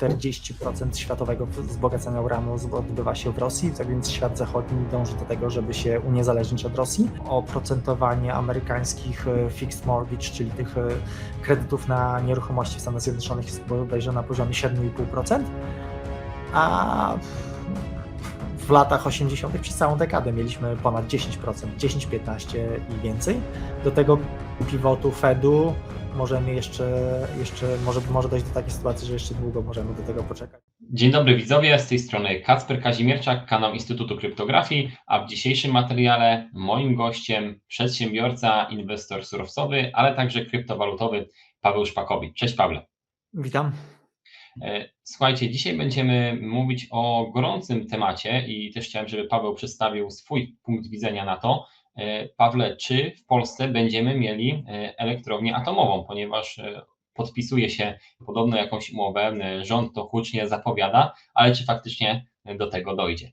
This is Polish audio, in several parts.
40% światowego wzbogacenia uranu odbywa się w Rosji, tak więc świat zachodni dąży do tego, żeby się uniezależnić od Rosji. Oprocentowanie amerykańskich e, fixed mortgage, czyli tych e, kredytów na nieruchomości w Stanach Zjednoczonych jest bodajże na poziomie 7,5%, a w latach 80. przez całą dekadę mieliśmy ponad 10%, 10-15 i więcej. Do tego pivotu Fedu możemy jeszcze, jeszcze może, może dojść do takiej sytuacji, że jeszcze długo możemy do tego poczekać. Dzień dobry widzowie, z tej strony Kacper Kazimierczak, kanał Instytutu Kryptografii, a w dzisiejszym materiale moim gościem przedsiębiorca, inwestor surowcowy, ale także kryptowalutowy Paweł Szpakowicz. Cześć Pawle. Witam. E, słuchajcie, dzisiaj będziemy mówić o gorącym temacie i też chciałem, żeby Paweł przedstawił swój punkt widzenia na to. E, Pawle, czy w Polsce będziemy mieli e, elektrownię atomową, ponieważ podpisuje się podobno jakąś umowę, rząd to hucznie zapowiada, ale czy faktycznie do tego dojdzie?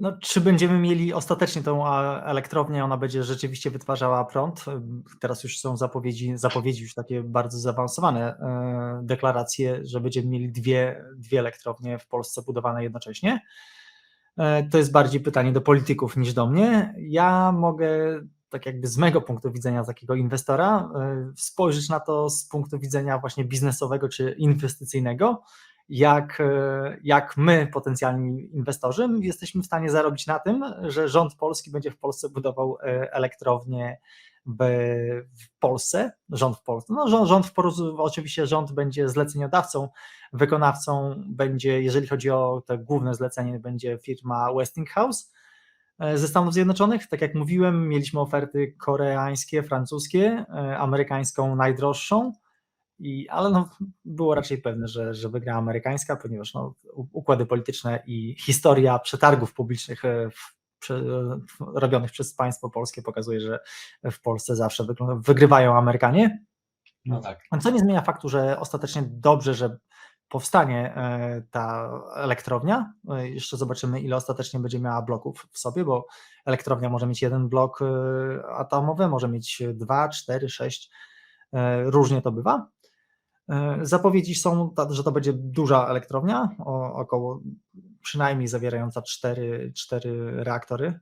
No, czy będziemy mieli ostatecznie tą elektrownię, ona będzie rzeczywiście wytwarzała prąd? Teraz już są zapowiedzi, zapowiedzi już takie bardzo zaawansowane e, deklaracje, że będziemy mieli dwie, dwie elektrownie w Polsce budowane jednocześnie. E, to jest bardziej pytanie do polityków niż do mnie. Ja mogę, tak jakby z mego punktu widzenia takiego inwestora, e, spojrzeć na to z punktu widzenia właśnie biznesowego czy inwestycyjnego jak, e, jak my, potencjalni inwestorzy, jesteśmy w stanie zarobić na tym, że rząd polski będzie w Polsce budował e, elektrownię w, Polsce, rząd w Polsce. No, rząd, rząd w, oczywiście rząd będzie zleceniodawcą, wykonawcą będzie, jeżeli chodzi o te główne zlecenie, będzie firma Westinghouse e, ze Stanów Zjednoczonych. Tak jak mówiłem, mieliśmy oferty koreańskie, francuskie, amerykańską najdroższą i, ale no, było raczej pewne, że, że wygra amerykańska, ponieważ no, układy polityczne i historia przetargów publicznych e, w, robionych przez państwo polskie pokazuje, że w Polsce zawsze wygrywają Amerykanie. No tak. Co nie zmienia faktu, że ostatecznie dobrze, że powstanie e, ta elektrownia. E, jeszcze zobaczymy, ile ostatecznie będzie miała bloków w sobie, bo elektrownia może mieć jeden blok atomowy, może mieć dwa, cztery, sześć. Różnie to bywa. E, zapowiedzi są, że to będzie duża elektrownia, około przynajmniej zawierająca cztery, cztery reaktory.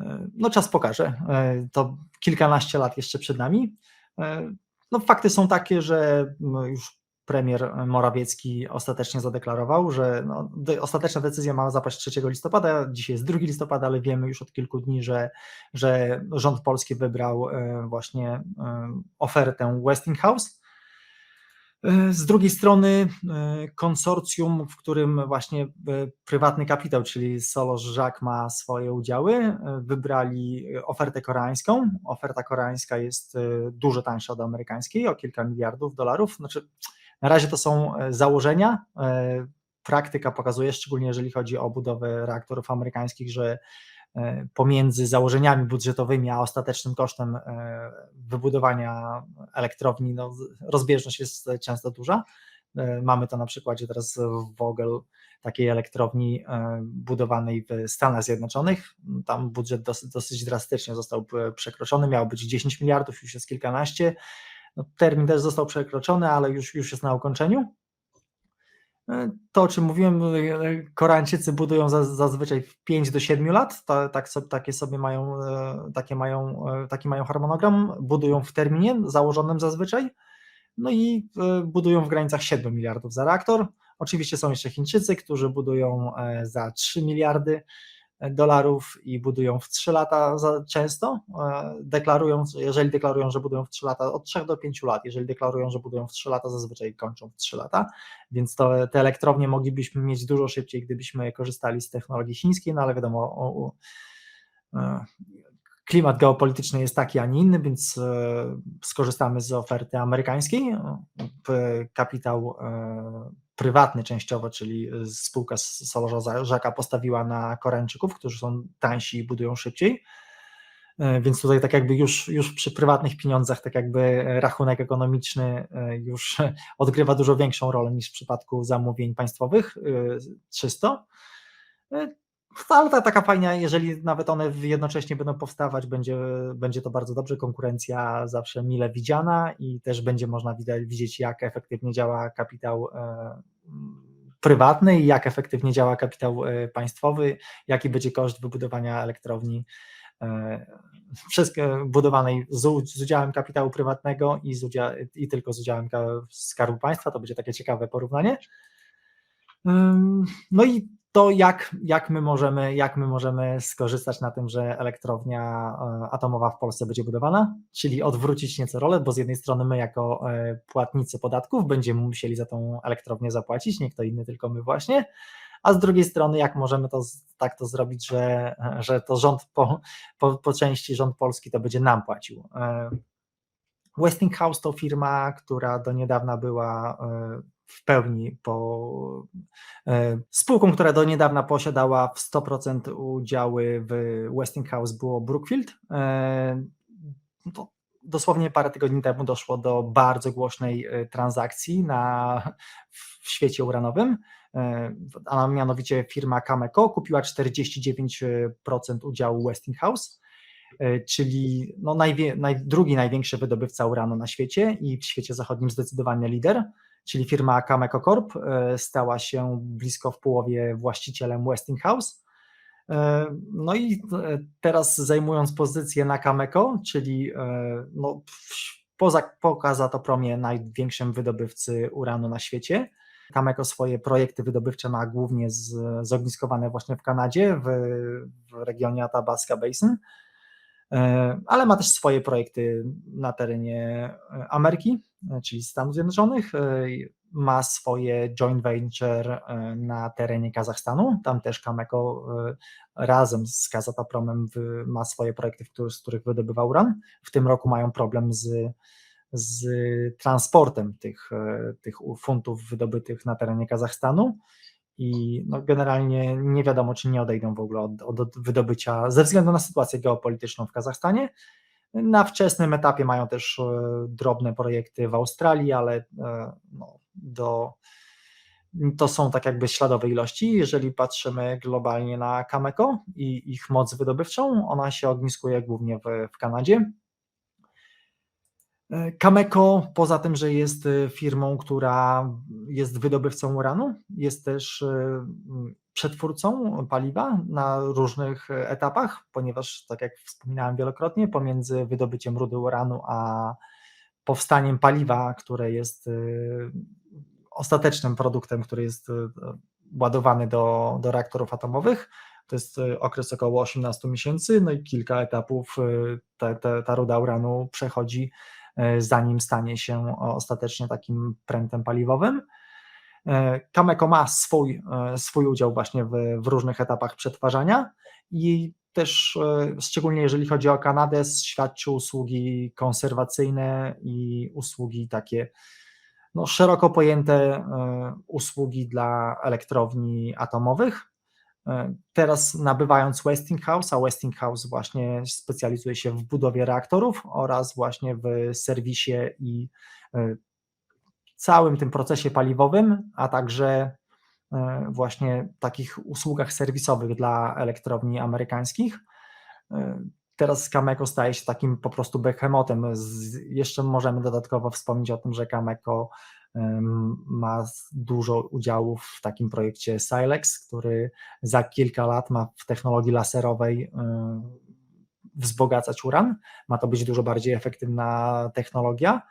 E, no czas pokaże, e, to kilkanaście lat jeszcze przed nami. No fakty są takie, że no, już premier Morawiecki ostatecznie zadeklarował, że no, ostateczna decyzja ma zapaść 3 listopada, dzisiaj jest 2 listopada, ale wiemy już od kilku dni, że, że rząd polski wybrał właśnie ofertę Westinghouse, E, z drugiej strony e, konsorcjum, w którym właśnie e, prywatny kapitał, czyli Solos ma swoje udziały, wybrali ofertę koreańską. Oferta koreańska jest dużo tańsza od amerykańskiej, o kilka miliardów dolarów. Znaczy, na razie to są założenia. Praktyka pokazuje, szczególnie jeżeli chodzi o budowę reaktorów amerykańskich, że E, pomiędzy założeniami budżetowymi a ostatecznym kosztem e, wybudowania elektrowni, no, rozbieżność jest często duża. E, mamy to na przykładzie teraz w Vogel, takiej elektrowni budowanej w Stanach Zjednoczonych. Tam budżet dosyć, dosyć drastycznie został przekroczony, miało być 10 miliardów, już jest kilkanaście. No, termin też został przekroczony, ale już, już jest na ukończeniu. To, o czym mówiłem, Koreańczycy budują zazwyczaj w 5 do 7 lat, tak, takie sobie mają, e, takie mają, e, taki mają harmonogram, budują w terminie założonym zazwyczaj, no i e, budują w granicach 7 miliardów za reaktor. Oczywiście są jeszcze Chińczycy, którzy budują za 3 miliardy, dolarów i budują w 3 lata często. E, deklarują, jeżeli deklarują, że budują w 3 lata, od 3 do 5 lat. Jeżeli deklarują, że budują w 3 lata, zazwyczaj kończą w 3 lata. Więc to, te elektrownie moglibyśmy mieć dużo szybciej, gdybyśmy korzystali z technologii chińskiej, no ale wiadomo, o, o, e, klimat geopolityczny jest taki, a nie inny, więc e, skorzystamy z oferty amerykańskiej. Kapitał prywatny częściowo, czyli spółka Solorza Żaka postawiła na Koreańczyków, którzy są tańsi i budują szybciej. E, więc tutaj tak jakby już, już przy prywatnych pieniądzach, tak jakby rachunek ekonomiczny e, już odgrywa dużo większą rolę niż w przypadku zamówień państwowych, e, czysto. Ale ta, taka fajna, jeżeli nawet one jednocześnie będą powstawać, będzie, będzie to bardzo dobrze. Konkurencja zawsze mile widziana i też będzie można widzieć, jak efektywnie działa kapitał e, prywatny i jak efektywnie działa kapitał e, państwowy, jaki będzie koszt wybudowania elektrowni e, wszystko budowanej z, z udziałem kapitału prywatnego i, z udzia- i tylko z udziałem ka- Skarbu Państwa. To będzie takie ciekawe porównanie. No i to, jak, jak, my możemy, jak my możemy skorzystać na tym, że elektrownia e, atomowa w Polsce będzie budowana, czyli odwrócić nieco rolę, bo z jednej strony my jako e, płatnicy podatków będziemy musieli za tą elektrownię zapłacić, nie kto inny, tylko my właśnie, a z drugiej strony jak możemy to tak to zrobić, że, że to rząd po, po, po części rząd polski to będzie nam płacił. E, Westinghouse to firma, która do niedawna była w pełni po e, spółką, która do niedawna posiadała w 100% udziały w Westinghouse było Brookfield. E, To dosłownie parę tygodni temu doszło do bardzo głośnej e, transakcji na, w świecie uranowym, a mianowicie firma Cameco kupiła 49% udziału Westinghouse czyli no najwie, naj, drugi największy wydobywca uranu na świecie i w świecie zachodnim zdecydowanie lider, czyli firma Cameco Corp e, stała się blisko w połowie właścicielem Westinghouse. E, No i e, teraz zajmując pozycję na Cameco, czyli no, poza Pokazatopromie największym wydobywcy uranu na świecie. Cameco swoje projekty wydobywcze ma głównie z, zogniskowane właśnie w Kanadzie, w, w regionie Athabasca Basin. E, ale ma też swoje projekty na terenie e, Ameryki, e, czyli Stanów Zjednoczonych. Ma swoje joint venture na terenie Kazachstanu. Tam też Cameco e, razem z Kazatopromem wy- ma swoje projekty, z których wydobywa uran. W tym roku mają problem z, z transportem tych, tych funtów wydobytych na terenie Kazachstanu i no generalnie nie wiadomo, czy nie odejdą w ogóle od, od wydobycia ze względu na sytuację geopolityczną w Kazachstanie. Na wczesnym etapie mają też e, drobne projekty w Australii, ale e, no, do, to są tak jakby śladowe ilości. Jeżeli patrzymy globalnie na Cameco i ich moc wydobywczą, ona się ogniskuje głównie w, w Kanadzie. E, Cameco, poza tym, że jest e, firmą, która jest wydobywcą uranu, jest też e, przetwórcą paliwa na różnych etapach, ponieważ, tak jak wspominałem wielokrotnie, pomiędzy wydobyciem rudy uranu a powstaniem paliwa, które jest ostatecznym produktem, który jest ładowany do, do reaktorów atomowych, to jest okres około 18 miesięcy, no i kilka etapów ta, ta, ta ruda uranu przechodzi zanim stanie się ostatecznie takim prętem paliwowym. E, Cameco ma swój, e, swój udział właśnie w, w różnych etapach przetwarzania i też e, szczególnie jeżeli chodzi o Kanadę, świadczy usługi konserwacyjne i usługi takie no, szeroko pojęte e, usługi dla elektrowni atomowych. E, Teraz nabywając Westinghouse, a Westinghouse właśnie specjalizuje się w budowie reaktorów oraz właśnie w serwisie i e, całym tym procesie paliwowym, a także e, właśnie takich usługach serwisowych dla elektrowni amerykańskich. Teraz Cameco staje się takim po prostu behemotem. Jeszcze możemy dodatkowo wspomnieć o tym, że Cameco ma dużo udziałów w takim projekcie Silex, który za kilka lat ma w technologii laserowej wzbogacać uran. Ma to być dużo bardziej efektywna technologia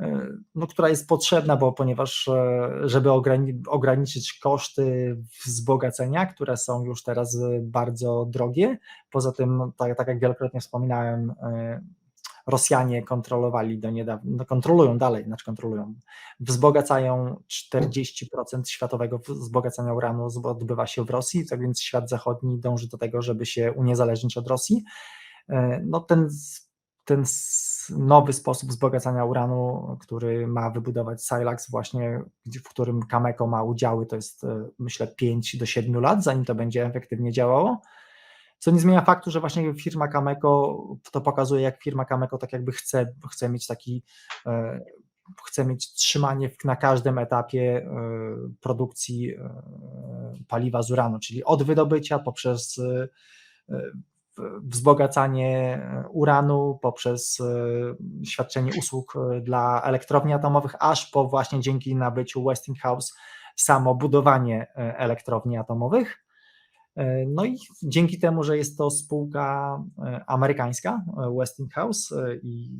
e, no, która jest potrzebna, bo ponieważ e, żeby ograni- ograniczyć koszty wzbogacenia, które są już teraz bardzo drogie. Poza tym, tak, tak jak wielokrotnie wspominałem, e, Rosjanie kontrolowali do niedawna, no kontrolują dalej, znaczy kontrolują, wzbogacają 40% światowego wzbogacania uranu odbywa się w Rosji, tak więc świat zachodni dąży do tego, żeby się uniezależnić od Rosji. E, No ten, ten nowy sposób wzbogacania uranu, który ma wybudować Silax właśnie, w którym Cameco ma udziały, to jest e, myślę 5 do 7 lat, zanim to będzie efektywnie działało. Co nie zmienia faktu, że właśnie firma Cameco, to pokazuje, jak firma Cameco tak jakby chce, chce mieć taki, e, chce mieć trzymanie na każdym etapie e, produkcji e, paliwa z uranu, czyli od wydobycia poprzez wzbogacanie uranu, poprzez świadczenie usług dla elektrowni atomowych, aż po właśnie dzięki nabyciu Westinghouse samo budowanie elektrowni atomowych. E, No i dzięki temu, że jest to spółka e, amerykańska, e, Westinghouse, i,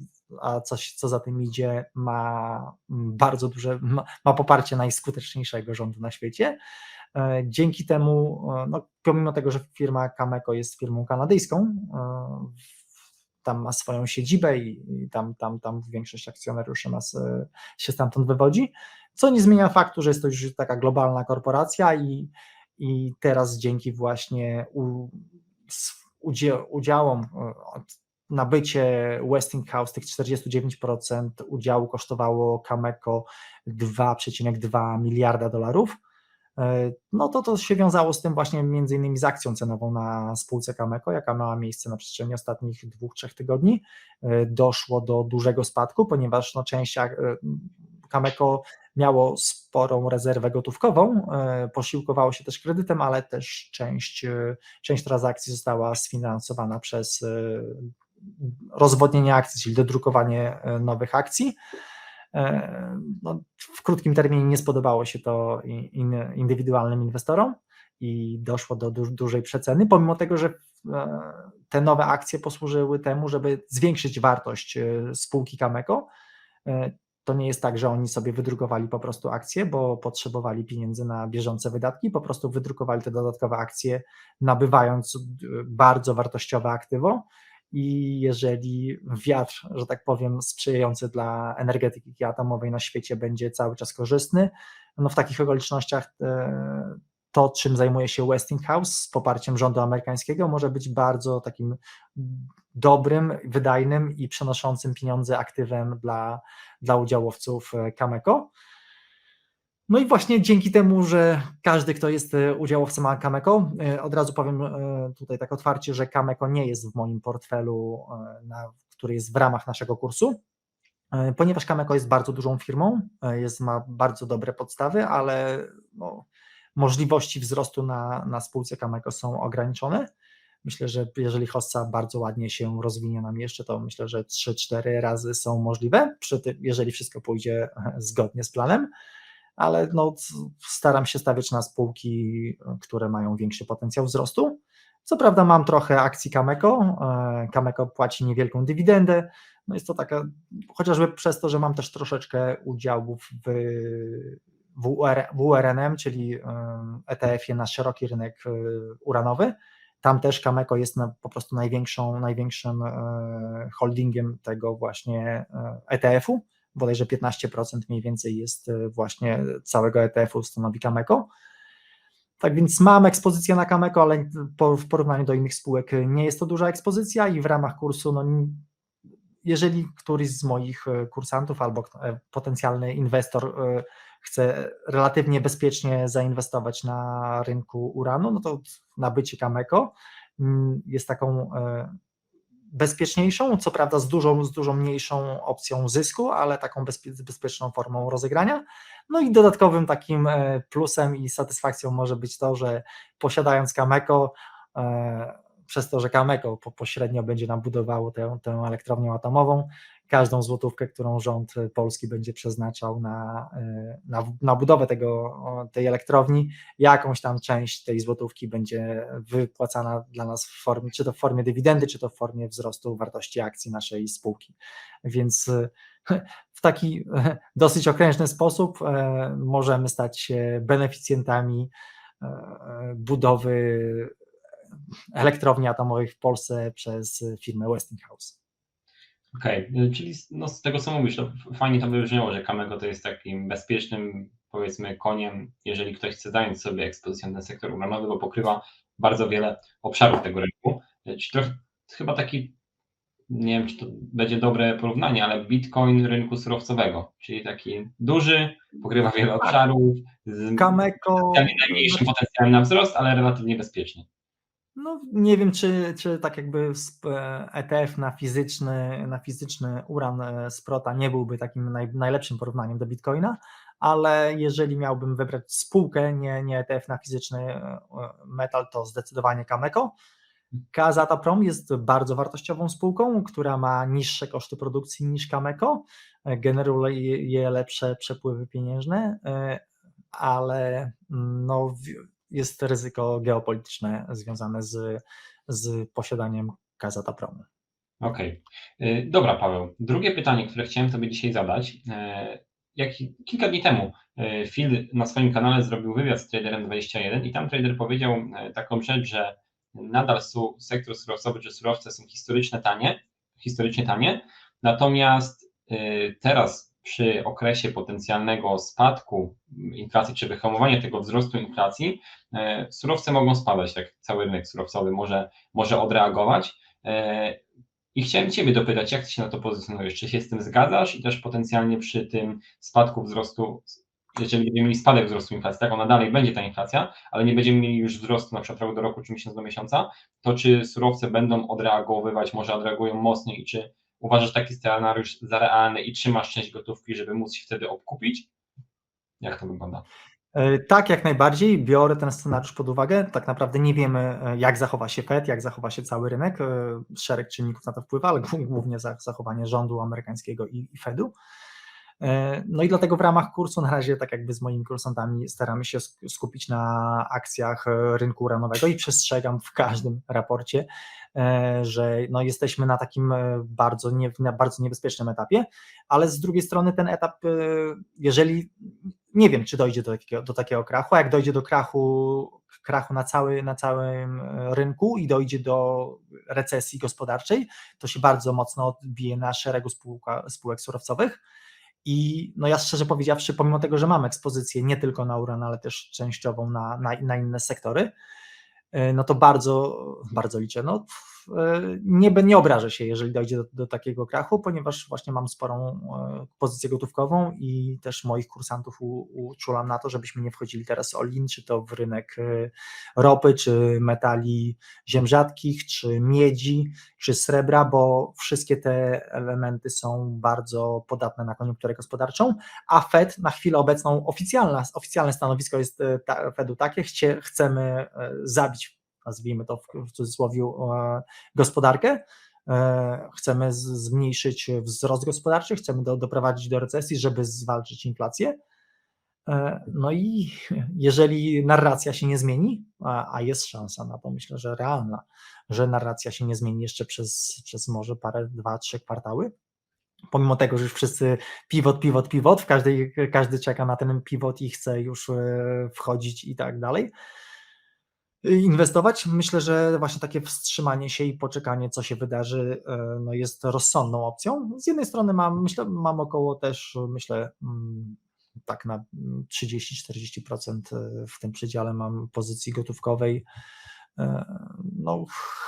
a coś, co za tym idzie, ma bardzo duże, ma, ma poparcie najskuteczniejszego rządu na świecie. Dzięki temu, no, pomimo tego, że firma Cameco jest firmą kanadyjską, tam ma swoją siedzibę i, tam, tam, tam większość akcjonariuszy ma, s- się stamtąd wywodzi, co nie zmienia faktu, że jest to już taka globalna korporacja i, i teraz dzięki właśnie u, udziałom, e, nabycie Westinghouse tych 49% udziału kosztowało Cameco 2,2 miliarda dolarów. E, No to to się wiązało z tym właśnie między innymi z akcją cenową na spółce Cameco, jaka miała miejsce na przestrzeni ostatnich dwóch, trzech tygodni. E, Doszło do dużego spadku, ponieważ no, część Cameco miało sporą rezerwę gotówkową, e, posiłkowało się też kredytem, ale też część, e, część transakcji została sfinansowana przez e, rozwodnienie akcji, czyli dodrukowanie nowych akcji. No, w krótkim terminie nie spodobało się to in- in- indywidualnym inwestorom i doszło do du- dużej przeceny, pomimo tego, że te nowe akcje posłużyły temu, żeby zwiększyć wartość spółki Cameco. To nie jest tak, że oni sobie wydrukowali po prostu akcje, bo potrzebowali pieniędzy na bieżące wydatki, po prostu wydrukowali te dodatkowe akcje, nabywając e, bardzo wartościowe aktywo. I jeżeli wiatr, że tak powiem, sprzyjający dla energetyki atomowej na świecie będzie cały czas korzystny, no w takich okolicznościach e, to, czym zajmuje się Westinghouse z poparciem rządu amerykańskiego, może być bardzo takim dobrym, wydajnym i przenoszącym pieniądze aktywem dla, dla udziałowców e, Cameco. No i właśnie dzięki temu, że każdy, kto jest e, udziałowcem Cameco, e, od razu powiem tutaj tak otwarcie, że Cameco nie jest w moim portfelu, na, który jest w ramach naszego kursu, ponieważ Cameco jest bardzo dużą firmą, jest, ma bardzo dobre podstawy, ale no, możliwości wzrostu na, na spółce Cameco są ograniczone. Myślę, że jeżeli Hossa bardzo ładnie się rozwinie nam jeszcze, to myślę, że 3-4 razy są możliwe, przy tym, jeżeli wszystko pójdzie e, zgodnie z planem ale no, staram się stawiać na spółki, e, które mają większy potencjał wzrostu. Co prawda mam trochę akcji Cameco, e, Cameco płaci niewielką dywidendę, no jest to taka, chociażby przez to, że mam też troszeczkę udziałów w WR, WRNM, czyli e, ETF-ie na szeroki rynek e, uranowy. Tam też Cameco jest na, po prostu największą, największym e, holdingiem tego właśnie e, ETF-u bodajże 15% mniej więcej jest e, właśnie całego ETF-u stanowi Cameco. Tak więc mam ekspozycję na Cameco, ale w porównaniu do innych spółek nie jest to duża ekspozycja i w ramach kursu, no, jeżeli któryś z moich e, kursantów albo e, potencjalny inwestor e, chce relatywnie bezpiecznie zainwestować na rynku uranu, no to nabycie Cameco mm, jest taką bezpieczniejszą, co prawda z dużą, z dużo mniejszą opcją zysku, ale taką bezpie, bezpieczną formą rozegrania. No i dodatkowym takim plusem i satysfakcją może być to, że posiadając Cameco, przez to, że Cameco po, pośrednio będzie nam budowało tę, tę elektrownię atomową, każdą złotówkę, którą rząd polski będzie przeznaczał na, e, na, na budowę tego, tej elektrowni, jakąś tam część tej złotówki będzie wypłacana dla nas w formie, czy to w formie dywidendy, czy to w formie wzrostu wartości akcji naszej spółki. Więc e, w taki dosyć okrężny sposób e, możemy stać się beneficjentami e, budowy elektrowni atomowych w Polsce przez firmę Westinghouse. Okej, y, czyli z- no, z tego co mówisz, to fajnie to wybrzmiało, że Camego to jest takim bezpiecznym, powiedzmy, koniem, jeżeli ktoś chce zająć sobie ekspozycję na ten sektor uranowy, bo pokrywa bardzo wiele obszarów tego rynku. Czyli trochę chyba taki, nie wiem, czy to będzie dobre porównanie, ale Bitcoin rynku surowcowego, czyli taki duży, pokrywa wiele obszarów, z potencjalnie najmniejszym potencjałem na wzrost, ale relatywnie bezpieczny. No, nie wiem, czy, czy tak jakby ETF na fizyczny, na fizyczny uran e, Sprota nie byłby takim naj, najlepszym porównaniem do Bitcoina, ale jeżeli miałbym wybrać spółkę, nie, nie ETF na fizyczny e, metal, to zdecydowanie Cameco. Kazataprom jest bardzo wartościową spółką, która ma niższe koszty produkcji niż Cameco, e, generuje lepsze przepływy pieniężne, e, ale mm, no, jest ryzyko geopolityczne związane z, z posiadaniem Kazatapromu. Okej. Y, Dobra, Paweł. Drugie pytanie, które chciałem Tobie dzisiaj zadać. E, Jak kilka dni temu e, Phil na swoim kanale zrobił wywiad z Traderem 21 i tam trader powiedział e, taką rzecz, że nadal su- sektor surowcowy czy surowce są historyczne tanie, historycznie tanie, natomiast teraz przy okresie potencjalnego spadku inflacji czy wyhamowania tego wzrostu inflacji, e, surowce mogą spadać, jak cały rynek surowcowy może, może odreagować. E, i chciałem Ciebie dopytać, jak Ty się na to pozycjonujesz? Czy się z tym zgadzasz i też potencjalnie przy tym spadku wzrostu, jeżeli będziemy mieli spadek wzrostu inflacji, tak ona dalej będzie ta inflacja, ale nie będziemy mieli już wzrostu na przykład roku do roku czy miesiąc do miesiąca, to czy surowce będą odreagowywać, może odreagują mocniej i czy uważasz taki scenariusz za realny i trzymasz część gotówki, żeby móc się wtedy obkupić? Jak to wygląda? E, Tak, jak najbardziej. Biorę ten scenariusz pod uwagę. Tak naprawdę nie wiemy, e, jak zachowa się Fed, jak zachowa się cały rynek. E, Szereg czynników na to wpływa, ale głó- głównie za- zachowanie rządu amerykańskiego i Fedu. E, No i dlatego w ramach kursu na razie, tak jakby z moimi kursantami, staramy się sk- skupić na akcjach e, rynku uranowego i przestrzegam w każdym raporcie, e, że no jesteśmy na takim bardzo, nie, na bardzo niebezpiecznym etapie, ale z drugiej strony ten etap, jeżeli nie wiem, czy dojdzie do takiego, do takiego krachu, a jak dojdzie do krachu, krachu na, cały, na całym rynku i dojdzie do recesji gospodarczej, to się bardzo mocno odbije na szeregu spółka, spółek surowcowych. I no ja szczerze powiedziawszy, pomimo tego, że mam ekspozycję nie tylko na uran, ale też częściową na, na, na inne sektory, e, no to bardzo, bardzo liczę. No, nie, be- nie obrażę się, jeżeli dojdzie do, do takiego krachu, ponieważ właśnie mam sporą e, pozycję gotówkową i też moich kursantów uczulam na to, żebyśmy nie wchodzili teraz all-in, czy to w rynek e, ropy, czy metali ziem rzadkich, czy miedzi, czy srebra, bo wszystkie te elementy są bardzo podatne na koniunkturę gospodarczą, a Fed na chwilę obecną oficjalna, oficjalne stanowisko jest e, Fedu takie, chcemy e, zabić, nazwijmy to w, cudzysłowie, e, gospodarkę, e, chcemy zmniejszyć wzrost gospodarczy, chcemy do, doprowadzić do recesji, żeby zwalczyć inflację. E, No i jeżeli narracja się nie zmieni, a, a jest szansa na to, myślę, że realna, że narracja się nie zmieni jeszcze przez, przez może parę, dwa, trzy kwartały, pomimo tego, że już wszyscy pivot, pivot, pivot, w każdej, każdy czeka na ten pivot i chce już wchodzić i tak dalej. Inwestować, myślę, że właśnie takie wstrzymanie się i poczekanie, co się wydarzy, e, no jest rozsądną opcją. Z jednej strony mam, myślę, mam około też, myślę, mm, tak na mm, 30-40% w tym przedziale mam pozycji gotówkowej. E, No,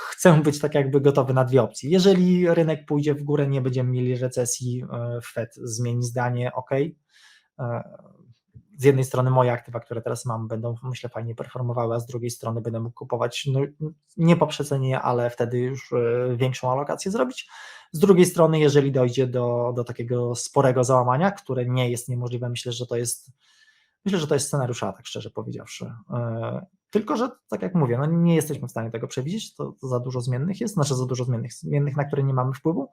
chcę być tak jakby gotowy na dwie opcje. Jeżeli rynek pójdzie w górę, nie będziemy mieli recesji, e, Fed zmieni zdanie, ok. Z jednej strony moje aktywa, które teraz mam, będą myślę fajnie performowały, a z drugiej strony będę mógł kupować no, nie po przecenie, ale wtedy już e, większą alokację zrobić. Z drugiej strony, jeżeli dojdzie do, do takiego sporego załamania, które nie jest niemożliwe, myślę, że to jest myślę, że to jest scenariusz A, tak szczerze powiedziawszy. E, Tylko, że tak jak mówię, no nie jesteśmy w stanie tego przewidzieć, to, to za dużo zmiennych jest, znaczy za dużo zmiennych, zmiennych, na które nie mamy wpływu,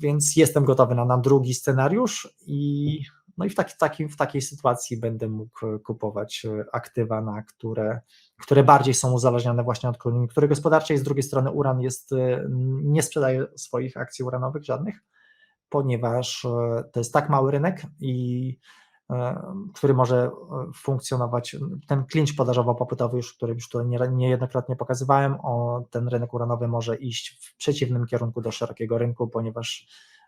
więc jestem gotowy na, na drugi scenariusz i no i w, taki, taki, w takiej sytuacji będę mógł kupować e, aktywa, na które, które bardziej są uzależnione właśnie od koniunktury gospodarczej. Z drugiej strony uran jest, e, nie sprzedaje swoich akcji uranowych żadnych, ponieważ e, to jest tak mały rynek i który może e, funkcjonować, ten klincz podażowo-popytowy, już, który już tutaj nie- niejednokrotnie pokazywałem, o, ten rynek uranowy może iść w przeciwnym kierunku do szerokiego rynku, ponieważ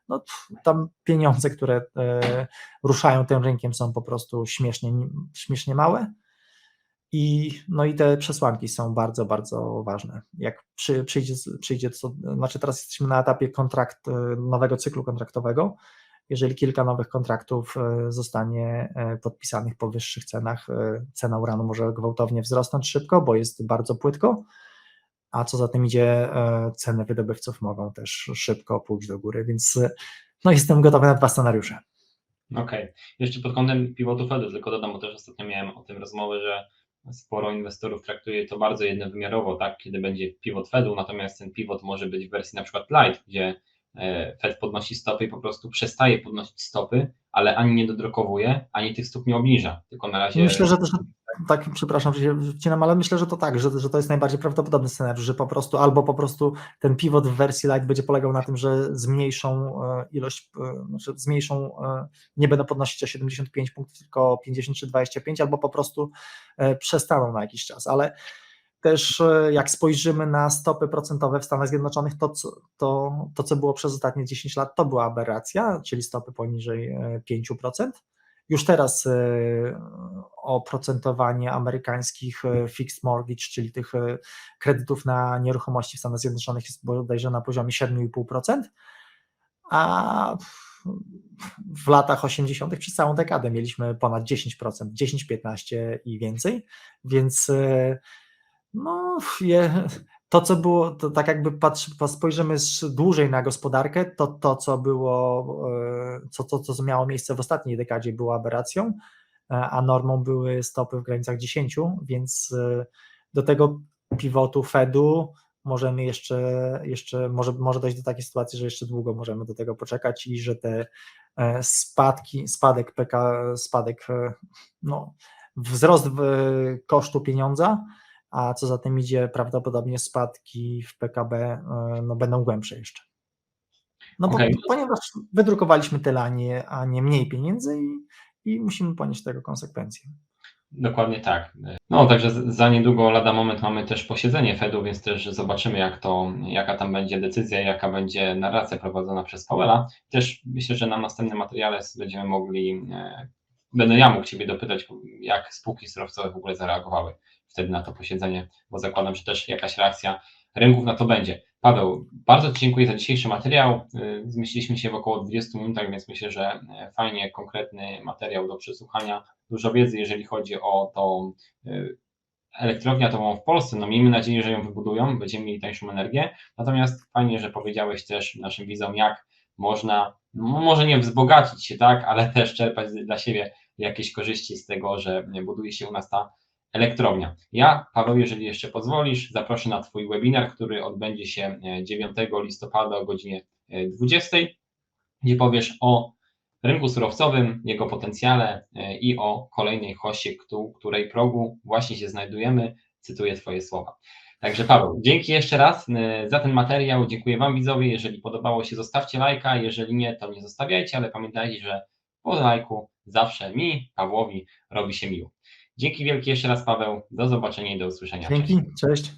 no, tam pieniądze, które e, ruszają tym rynkiem są po prostu śmiesznie, ni- śmiesznie małe i, no i te przesłanki są bardzo, bardzo ważne. Jak przy, przyjdzie, przyjdzie to, znaczy teraz jesteśmy na etapie kontrakt, e, nowego cyklu kontraktowego, jeżeli kilka nowych kontraktów e, zostanie e, podpisanych po wyższych cenach, e, cena uranu może gwałtownie wzrosnąć szybko, bo jest bardzo płytko, a co za tym idzie, ceny wydobywców mogą też szybko pójść do góry, więc no jestem gotowy na dwa scenariusze. Okej. Jeszcze pod kątem pivotu Fedu tylko dodam, bo też ostatnio miałem o tym rozmowę, że sporo inwestorów traktuje to bardzo jednowymiarowo, tak, kiedy będzie pivot Fedu, natomiast ten pivot może być w wersji na przykład light, gdzie Fed podnosi stopy i po prostu przestaje podnosić stopy, ale ani nie dodrukowuje, ani tych stóp nie obniża, tylko na razie... Myślę, że też tak, przepraszam, że się wcinam, ale myślę, że to tak, że, że to jest najbardziej prawdopodobny scenariusz, że po prostu albo po prostu ten pivot w wersji light będzie polegał na tym, że zmniejszą e, ilość, e, znaczy zmniejszą, e, nie będą podnosić o 75 punktów, tylko o 50 czy 25, albo po prostu przestaną na jakiś czas, ale też jak spojrzymy na stopy procentowe w Stanach Zjednoczonych, to, to, to co było przez ostatnie 10 lat, to była aberracja, czyli stopy poniżej 5%. Już teraz e, oprocentowanie amerykańskich e, fixed mortgage, czyli tych e, kredytów na nieruchomości w Stanach Zjednoczonych jest bodajże na poziomie 7,5%, a w latach 80. przez całą dekadę mieliśmy ponad 10%, 10-15 i więcej, więc no, je, to, co było, to tak jakby patrz, spojrzymy dłużej na gospodarkę, to to, co było, e, co, to, co miało miejsce w ostatniej dekadzie, było aberracją, e, a normą były stopy w granicach 10, więc e, do tego pivotu Fedu możemy jeszcze, jeszcze może, może dojść do takiej sytuacji, że jeszcze długo możemy do tego poczekać i że te spadki, spadek PK, spadek, no, wzrost kosztu pieniądza a co za tym idzie, prawdopodobnie spadki w PKB e, no, będą głębsze jeszcze. No bo, okay. ponieważ wydrukowaliśmy tyle, a nie, a nie mniej pieniędzy i, i musimy ponieść tego konsekwencje. Dokładnie tak. No, także za niedługo, lada moment mamy też posiedzenie Fedu, więc też zobaczymy, jak to, jaka tam będzie decyzja, jaka będzie narracja prowadzona przez Powella. Też myślę, że na następnym materiale będziemy mogli, e, będę ja mógł Ciebie dopytać, jak spółki surowcowe w ogóle zareagowały wtedy na to posiedzenie, bo zakładam, że też jakaś reakcja rynków na to będzie. Paweł, bardzo Ci dziękuję za dzisiejszy materiał. Y, zmieściliśmy się w około 20 minutach, więc myślę, że e, fajnie, konkretny materiał do przesłuchania. Dużo wiedzy, jeżeli chodzi o tą y, elektrownię atomową w Polsce. No miejmy nadzieję, że ją wybudują, będziemy mieli tańszą energię. Natomiast fajnie, że powiedziałeś też naszym widzom, jak można, no może nie wzbogacić się, tak, ale też czerpać dla siebie jakieś korzyści z tego, że buduje się u nas ta elektrownia. Ja, Paweł, jeżeli jeszcze pozwolisz, zaproszę na Twój webinar, który odbędzie się 9 e, listopada o godzinie 20, e, gdzie powiesz o rynku surowcowym, jego potencjale e, i o kolejnej hoście, której progu właśnie się znajdujemy. Cytuję Twoje słowa. Także Paweł, dzięki jeszcze raz za ten materiał. Dziękuję Wam widzowie. Jeżeli podobało się, zostawcie lajka. Jeżeli nie, to nie zostawiajcie, ale pamiętajcie, że po lajku zawsze mi, Pawłowi, robi się miło. Dzięki wielkie jeszcze raz, Paweł. Do zobaczenia i do usłyszenia. Dzięki, cześć. cześć.